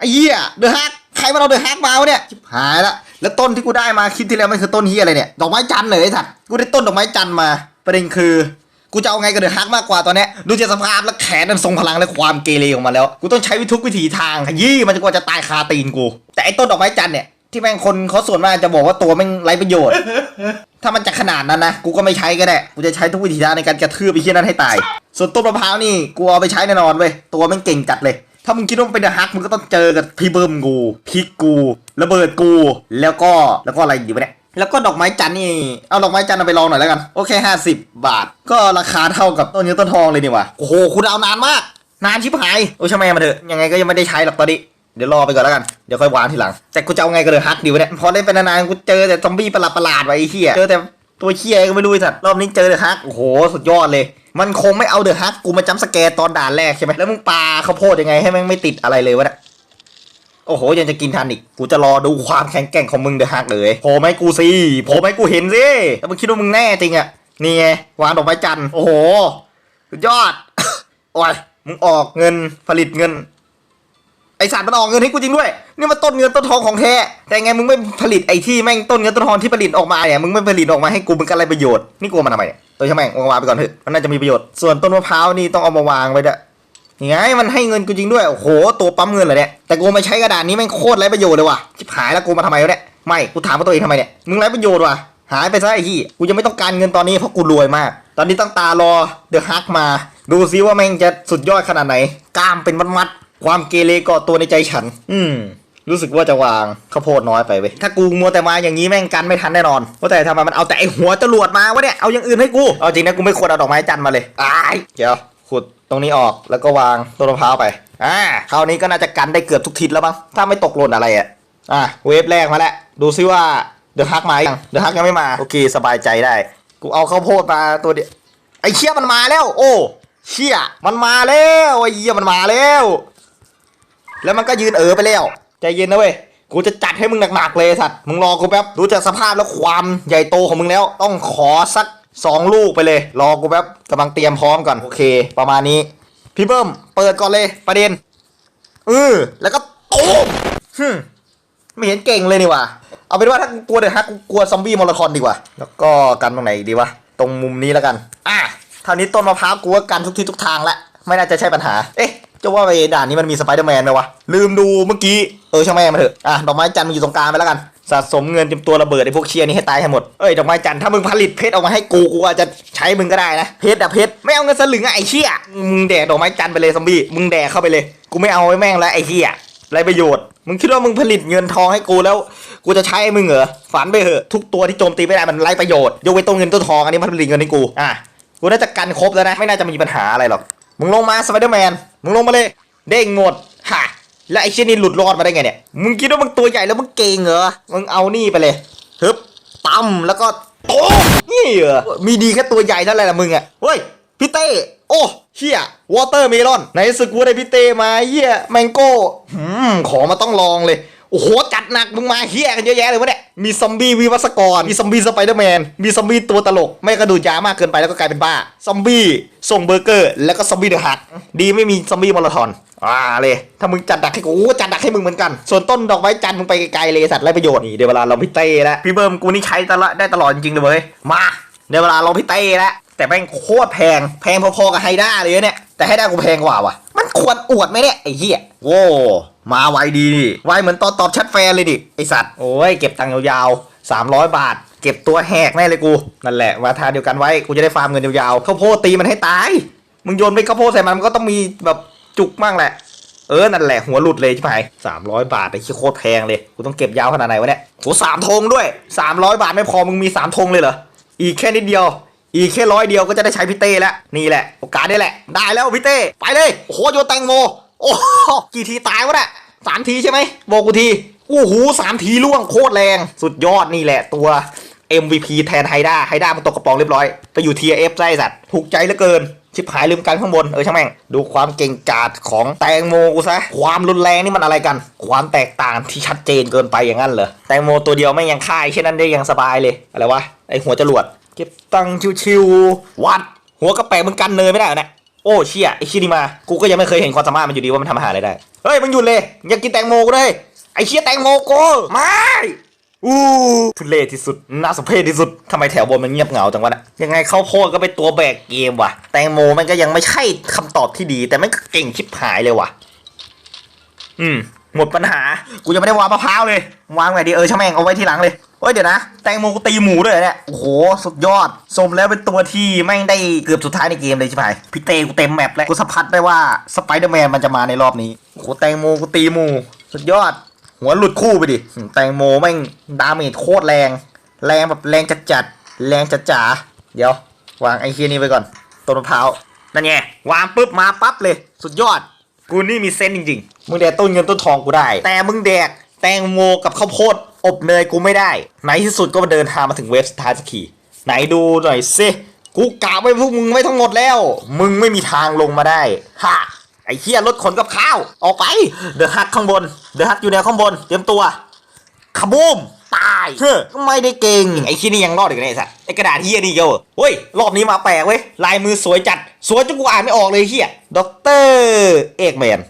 ไอ้เหี้ยเดือะฮักใครมาเอาเดือะฮักมาวะเนี่ยชิบหายละแล้วต้นที่กูได้มาคลิปที่แล้วมันคือต้นเหี้ยอะไรเนี่ยดอกไม้จันทร์เลยไอ้สัตว์กูได้ต้นดอกไม้จันทร์มา ประเด็นคือกูจะเอาไงกับเดือะฮักมากกว่าตอนเนี้ยดูจากสภาพและแขนมันทรงพลังและความเกเรของมันแล้ว กูต้องใช้วิทุกวิถีทางขยี้มันจะกว่าจะตายคาตีนกู แต่ไอ้ต้นดอกไม้จันทร์เนี่ยที่แม่งคนเขาส่วนมากจะบอกว่าตัวแม่งไร้ประโยชน์ ถ้ามันจะขนาดนั้นนะ กูก็ไม่ใช้ก็ได้ กูจะใช้ทุกวิธีทางในการกระทืบไอ้เหี้ยนั้นให้ตาย ส่วนต้นมะพร้าวนี่ กูเอาไปใช้แน่นอนเว้ย ตัวแม่งเก่งจัดเลย ถ้ามึงคิดว่ามึงเป็นเดอะฮักมึงก็ต้องเจอกับพี่เบิ้มกูพิกกูระเบิดกู แล้วก็แล้วก็อะไรอยู่เนี่ยแล้วก็ดอกไม้จันนี่ เอาดอกไม้จันเอาไปลองหน่อยแล้วกัน โอเคห้าสิบบาท ก็ราคาเท่ากับต้นเงินต้นทองเลยนี่ว่ะโอ้โห คุณเอานานมาก นานชิบหาย โอ้ช่างแม่มาเถอะ ยังไงก็ยังไม่ได้ใช้หรอกตอนนี้ เดี๋ยวรอไปก่อนแล้วกัน เดี๋ยวค่อยวางทีหลัง แต่กูจะเอาไงกับเดอะฮักดีวะเนี่ย พอเล่นไปนานๆกูเจอแต่ซอมบี้ประหลาดๆไว้ไอ้เหี้ยเจอแต่ ตัวเหี้ยก็ไม่รู้ไอ้สัตว์รอบนี้เจอเดอะฮักโอ้โหสุดยอดเลย มันคงไม่เอาเดอะฮักกูมาจำสแกร์ตอนด่านแรกใช่ไหมแล้วมึงปาข้าวโพดยังไงให้แม่งไม่ติดอะไรเลยวะเนี่ยโอ้โหยังจะกินทันอีก กูจะรอดูความแข็งแกร่งของมึงเดอะฮักเลยโผล่ไหมกูสิโผล่ไหมกูเห็นสิแล้วมึงคิดว่ามึงแน่จริงอะนี่ไงวางดอกไม้จันทร์โอ้โหสุดยอดโอ้ยมึงออกเงินผลิตเงิน ไอสัตว์มันออกเงินให้กูจริงด้วย นี่มันต้นเงินต้นทองของแท้แต่ไงมึงไม่ผลิตไอที่แม่งต้นเงินต้นทองที่ผลิตออกมาเนี่ยมึงไม่ผลิตออกมาให้กูมันอะไรประโยชน์นี่กูเอามาทำไมเนี่ยตัวช่างแม่งวางไปก่อนเถอะมันน่าจะมีประโยชน์ส่วนต้นมะพร้าวนี่ต้องเอามาวางไว้ด้วยยังไงมันให้เงินกูจริงด้วยโอ้โหตัวปั๊มเงินเหรอเนี่ยแต่กูไม่ใช้กระดาษนี้แม่งโคตรไรประโยชน์เลยว่ะชิบหายแล้วกูมาทำไมวะเนี่ยไม่กูถามว่าตัวเองทำไมเนี่ยมึงไรประโยชน์ว่ะหายไปซะไอ้ที่กูยังไม่ต้องการเงินตอนนี้เพราะกูรวยมาก ตอนนี้ต้องตารอเดอะฮักมา ดูซิว่าแม่งจะสุดยอดขนาดไหนกล้ามเป็นมัดๆ ความเกเรกาะตัวในใจฉัน อืม รู้สึกว่าจะวางข้าวโพดน้อยไปเว้ย ถ้ากูมัวแต่มาอย่างนี้แม่งกันไม่ทันแน่นอนว่าแต่ทำไมมันเอาแต่ไอหัวจรวดมาวะเนี่ย เอาอย่างอื่นให้กู เอาจริงนะกูไม่ควรเอาดอกไม้จันทร์มาเลยอ้ายเดี๋ยวขุดตรงนี้ออกแล้วก็วางต้นมะพร้าวไป อ่า คราวนี้ก็น่าจะกันได้เกือบทุกทิศแล้วมั้ง ถ้าไม่ตกหล่นอะไรอะ อะเวฟแรกมาแล้ว ดูซิว่าเดอะฮักมายังเดอะฮักยังไม่มา โอเคสบายใจได้ กูเอาข้าวโพดมาตัวเดียว ไอ้เชี่ยมันมาแล้ว โอ้ เชี่ยมันมาแล้ว ไอ้เหี้ยมันมาแล้ว แล้วมันก็ยืนเออไปแล้วใจเย็นนะเว้ยกูจะจัดให้มึงหนักๆเลยสัตว์มึงรอกูแป๊บดูจากสภาพแล้วความใหญ่โตของมึงแล้ว ต้องขอสักสองลูกไปเลย รอกูแป๊บกำลังเตรียมพร้อมก่อนโอเค ประมาณนี้ พี่เบิ้มเปิดก่อนเลยประเด็นเออแล้วก็ตูมฮึมไม่เห็นเก่งเลยนี่ว่ะเอาเป็นว่าถ้ากูกลัวเดี๋ยวฮักกูกลัวซอมบี้มอลคอนดีกว่า แล้วก็กันตรงไหนดีวะตรงมุมนี้แล้วกัน อะเท่านี้ต้นมะพร้าวกูก็กันทุกที่ทุกทางละไม่น่าจะใช่ปัญหา เอ๊ะ จะว่าไปด่านนี้มันมีสไปเดอร์แมนไหมวะ ลืมดูเมื่อกี้ เออช่างแม่มาเถอะ อะ ดอกไม้จันทร์มันอยู่ตรงกลางไปแล้วกัน สะสมเงินเตรียมตัวระเบิดไอ้พวกเชียร์นี่ให้ตายให้หมด เอ้ย ดอกไม้จันทร์ถ้ามึงผลิตเพชรออกมาให้กูกูอาจจะใช้มึงก็ได้นะ เพชรอะเพชรไม่เอาเงินสลึงอะไอ้เชี่ยมึงแดกดอกไม้จันทร์ไปเลยซอมบี้ มึงแดกเข้าไปเลย กูไม่เอาไว้แม่งแล้วไอ้เชี่ยไรประโยชน์ มึงคิดว่ามึงผลิตเงินทองให้กูแล้ว กูจะใช้ให้มึงเหรอ ฝันไปเหอะ ทุกตัวที่โจมตีไม่ได้มันไรประโยชน์ ยกเว้นตัวเงินตัวทองอันนี้มันผลิตเงินให้กู อะ กูน่าจะกันครบแล้วนะ ไม่น่าจะมีปัญหาอะไรหรอก มึงลงมาสไปเดอร์แมน มึงลงมาเลย เด้งหมดฮะแล้วไอ้เช่นนี่หลุดรอดมาได้ไงเนี่ย มึงคิดว่ามึงตัวใหญ่แล้วมึงเก่งเหรอ มึงเอานี่ไปเลยฮึบตั้มแล้วก็โตะนี่เหรอ มีดีแค่ตัวใหญ่เท่าไหร่ละมึงอะเฮ้ย พี่เต้ โอ้เฮียวอเตอร์เมลอนในสุดกูได้พี่เต้มาเฮียแมงโก้ หืม ขอมาต้องลองเลย โอ้โห จัดหนักมึงมาเฮียกันเยอะแยะเลยวะเนี่ย มีซอมบี้วิวัสกร มีซอมบี้สไปเดอร์แมน มีซอมบี้ตัวตลก ไม่กระดูดยามากเกินไปแล้วก็กลายเป็นบ้า ซอมบี้ส่งเบอร์เกอร์ แล้วก็ซอมบี้เดอะฮัก ดีไม่มีซอมบี้มาราธอน อ่าเลย ถ้ามึงจัดดักให้กูจัดดักให้มึงเหมือนกัน ส่วนต้นดอกไม้จันมึงไปไกลๆเลยสัตว์ไรประโยชน์ นี่เดี๋ยวเวลาเราพี่เต้แล้ว พี่เบิ้มกูนี่ใช้ตลอดได้ตลอดจริงเลยเว้ย มาเดี๋ยวเวลาเราพี่เต้แล้ว แต่แม่งโคตรแพง แพงพอๆกับไฮด้าเลยเนี่ย แต่ไฮด้ากูแพงกว่าว่ะ มันควรอวดไหมเนี่ยไอ้เหี้ยโว้ มาไวดีนี่ไวเหมือนตอนตอบแชัดแฟนเลยดิ ไอสัตว์ โอ้ย เก็บตังค์ยาวๆ 300 บาท เก็บตัวแหกแน่เลยกู นั่นแหละมาทาเดียวกันไว้ กูจะได้ฟาร์มเงินยาวๆข้าวโพดตีมันให้ตาย มึงโยนไปข้าวโพดใส่มันมันก็ต้องมีแบบจุกมั่งแหละ เออ นั่นแหละหัวหลุดเลยใช่ไหมสามร้อยบาทไอ้ขี้โคตรแพงเลย กูต้องเก็บยาวขนาดไหนวะเนี่ยโหสามธงด้วยสามร้อยบาทไม่พอ มึงมีสามธงเลยเหรอ อีกแค่นิดเดียว อีกแค่ร้อยเดียวก็จะได้ใช้พี่เต้แล้ว นี่แหละ โอกาสได้แหละ ได้แล้วพี่เต้ ไปเลย โอ้โหโยนแตงโม โอ้กี่ทีตายวะเนี่ยสามทีใช่ไหมบอกกูทีโอ้โหสามทีล่วงโคตรแรง สุดยอดนี่แหละตัว MVP แทนไฮด้าไฮด้ามันตกกระป๋องเรียบร้อย ไปอยู่ TF ไส้สัตว์ถูกใจเหลือเกิน ชิบหายลืมกันข้างบน เออช่างแม่ง ดูความเก่งกาจของแตงโมกูซะ ความรุนแรงนี่มันอะไรกัน ความแตกต่างที่ชัดเจนเกินไปอย่างนั้นเหรอ แตงโมตัวเดียวไม่ยังค่ายเช่นนั้นได้ยังสบายเลย อะไรวะ ไอหัวจรวด เก็บตังชิวๆวัด หัวกระแปะมึงกันเนยไม่ได้เหรอเนี่ย โอ้เชี่ยไอชินี่มา กูก็ยังไม่เคยเห็นความสามารถมันอยู่ดีว่ามันทำอาหารอะไรได้ เฮ้ยมึงหยุดเลย อยากกินแตงโมกูเลยไอ้เชี่ยแตงโมกูไม่อู้ทุเรศที่สุด น่าสมเพชที่สุดทำไมแถวบนมันเงียบเหงาจังวะน่ะยังไงข้าวโพดก็เป็นตัวแบกเกมว่ะ แตงโมมันก็ยังไม่ใช่คำตอบที่ดี แต่มันก็เก่งชิบหายเลยว่ะ อืม หมดปัญหา กูยังไม่ได้วางมะพร้าวเลย วางไงดีเออช่างแม่งเอาไว้ทีหลังเลยเฮ้ยเดี๋ยวนะ แตงโมกูตีหมูด้วยเหรอเนี่ย โอ้โห สุดยอด สมแล้วเป็นตัวที่แม่งได้เกือบสุดท้ายในเกมเลยใช่ไหมพี่เต้กูเต็มแมปแล้ว กูสัมผัสได้ว่าสไปเดอร์แมนมันจะมาในรอบนี้ โอ้โห แตงโมกูตีหมู สุดยอด หัวหลุดคู่ไปดิ แตงโมแม่งดาเมจโคตรแรง แรงแบบแรงจัดจัดๆแรงจัดจ๋า เดี๋ยว วางไอ้เคียนี้ไปก่อน ต้นมะพร้าว นั่นไง วางปุ๊บมาปั๊บเลย สุดยอด กูนี่มีเซนส์จริงๆมึงแดกต้นเงินต้นทองกูได้แต่มึงแดกแตงโมกับข้าวโพดอบเนยกูไม่ได้ไหนที่สุดก็มาเดินทางมาถึงเว็บสุดท้ายสักทีไหนดูหน่อยสิกูกะไว้พวกมึงไม่ทั้งหมดแล้ว มึงไม่มีทางลงมาได้ฮะไอ้เหี้ยรถขนกับข้าว ออกไปเดอะฮักข้างบนเดอะฮักอยู่แนวข้างบน เตรียมตัวขบูมตาย เฮ้อไม่ได้เก่งไอ้ขี้นี่ยังรอดอีกนะไอ้สัสไอ้กระดาษเฮียนี่โยเฮ้ยรอบนี้มาแปลกเว้ยลายมือสวยจัด สวยจนกูอ่านไม่ออกเลยเฮียด็อกเตอร์เอกแมน